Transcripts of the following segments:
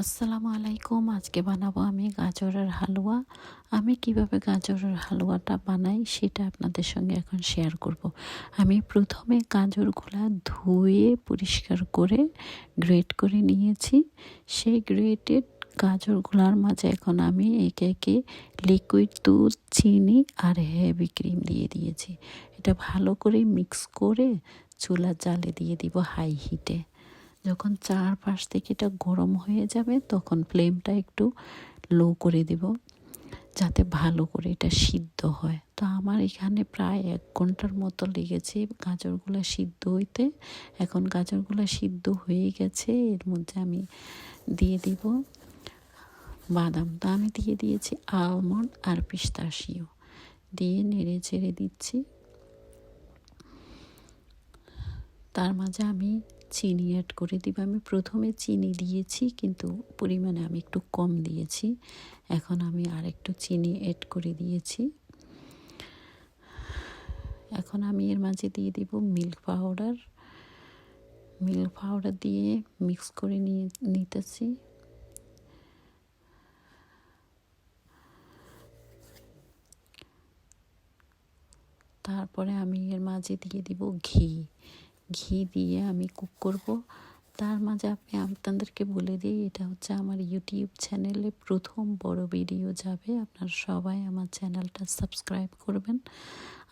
আসসালামু আলাইকুম। আজকে বানাবো আমি গাজরের হালুয়া। আমি কীভাবে গাজরের হালুয়াটা বানাই সেটা আপনাদের সঙ্গে এখন শেয়ার করব। আমি প্রথমে গাজরগুলা ধুয়ে পরিষ্কার করে গ্রেট করে নিয়েছি। সেই গ্রেটেড গাজরগুলার মাঝে এখন আমি একে একে লিকুইড দুধ, চিনি আর হেভি ক্রিম দিয়ে দিয়েছি। এটা ভালো করে মিক্স করে চুলা জালে দিয়ে দিব হাই হিটে। যখন চারপাশ থেকে এটা গরম হয়ে যাবে, তখন ফ্লেমটা একটু লো করে দেব, যাতে ভালো করে এটা সিদ্ধ হয়। তো আমার এখানে প্রায় এক ঘণ্টার মতো লেগেছে গাজরগুলো সিদ্ধ হইতে। এখন গাজরগুলো সিদ্ধ হয়ে গেছে, এর মধ্যে আমি দিয়ে দিব বাদাম। তো আমি দিয়ে দিয়েছি আলমন্ড আর পিস্তাশিও দিয়ে নেড়ে চেড়ে দিচ্ছি। তার মাঝে আমি চিনি অ্যাড করে দিব। আমি প্রথমে চিনি দিয়েছি, কিন্তু পরিমাণে আমি একটু কম দিয়েছি। এখন আমি আর একটু চিনি অ্যাড করে দিয়েছি। এখন আমি এর মাঝে দিয়ে দিব মিল্ক পাউডার মিল্ক পাউডার দিয়ে মিক্স করে নিয়ে, নিতেছি। তারপরে আমি এর মাঝে দিয়ে দিব ঘি। ঘি দিয়ে আমি কুক করব। তার মাঝে আপনি আপনাদেরকে বলে দিই, এটা হচ্ছে আমার ইউটিউব চ্যানেলে প্রথম বড় ভিডিও যাবে। আপনারা সবাই আমার চ্যানেলটা সাবস্ক্রাইব করবেন।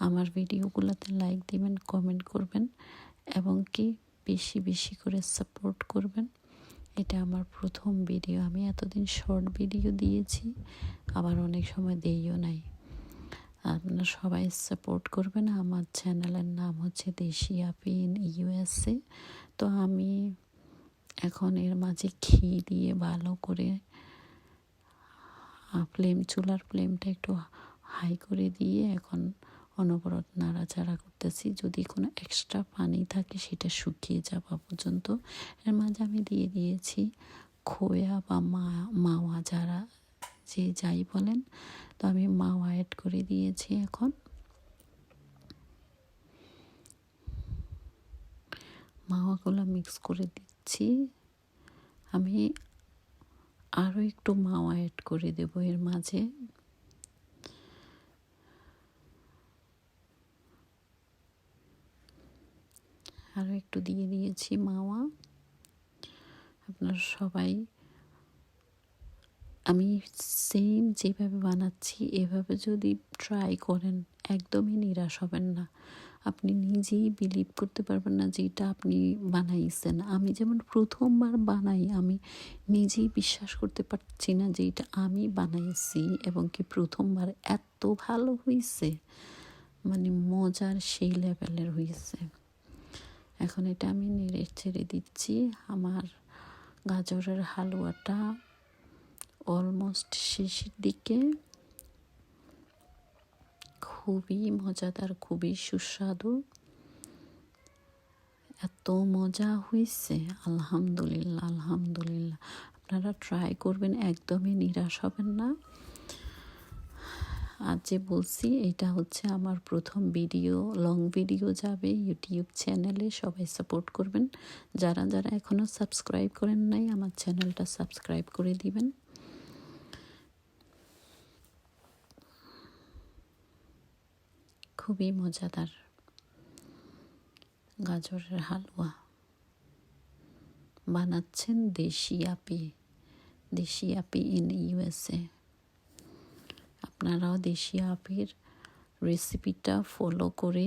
আমার ভিডিওগুলোতে লাইক দিবেন কমেন্ট করবেন এবং কি বেশি বেশি করে সাপোর্ট করবেন। এটা আমার প্রথম ভিডিও আমি এতদিন শর্ট ভিডিও দিয়েছি, আবার অনেক সময় দিইও নাই। আপনারা সবাই সাপোর্ট করবেন। আমার চ্যানেলের নাম হচ্ছে দেশি আপি ইন ইউএসএ। তো আমি এখন এর মাঝে ঘি দিয়ে ভালো করে ফ্লেম চুলার ফ্লেমটা একটু হাই করে দিয়ে এখন অনবরত নাড়াচাড়া করতেছি। যদি কোনো এক্সট্রা পানি থাকে সেটা শুকিয়ে যাওয়া পর্যন্ত। এর মাঝে আমি দিয়ে দিয়েছি খোয়া বা মা, মাওয়া যারা যে যাই বলেন, তো আমি মাওয়া অ্যাড করে দিয়েছি এখন। মাওয়াগুলো মিক্স করে দিচ্ছি। আমি আরও একটু মাওয়া অ্যাড করে দেব এর মাঝে। আরও একটু দিয়ে দিয়েছি মাওয়া। আপনারা সবাই আমি সেম যেভাবে বানাচ্ছি, এভাবে যদি ট্রাই করেন, একদমই নিরাশ হবেন না। আপনি নিজেই বিলিভ করতে পারবেন না যে এটা আপনি বানাইছেন। আমি যেমন প্রথমবার বানাই, আমি নিজেই বিশ্বাস করতে পারছি না যে এটা আমি বানাইছি এবং কি প্রথমবার এত ভালো হয়েছে মানে মজার সেই লেভেলের হয়েছে এখন এটা আমি নেড়ে ছেড়ে দিচ্ছি। আমার গাজরের হালুয়াটা অলমোস্ট শেষের দিকে। খুবই মজাদার, খুবই সুস্বাদু। এত মজা হয়েছে আলহামদুলিল্লাহ আলহামদুলিল্লাহ। আপনারা ট্রাই করবেন, একদমই নিরাশ হবেন না। আজ যে বলছি, এটা হচ্ছে আমার প্রথম ভিডিও লং ভিডিও যাবে ইউটিউব চ্যানেলে সবাই সাপোর্ট করবেন। যারা যারা এখনও সাবস্ক্রাইব করেন নাই, আমার চ্যানেলটা সাবস্ক্রাইব করে দিবেন। খুবই মজাদার। গাজরের হালুয়া। বানাচ্ছেন দেশি আপি দেশি আপি ইন ইউএসএ আপনারাও দেশি আপির রেসিপিটা ফলো করে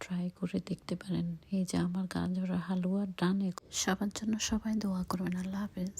ট্রাই করে দেখতে পারেন। এই যে আমার গাজরের হালুয়া ডান সবার জন্য সবাই দোয়া করবেন। আল্লাহ হাফেজ।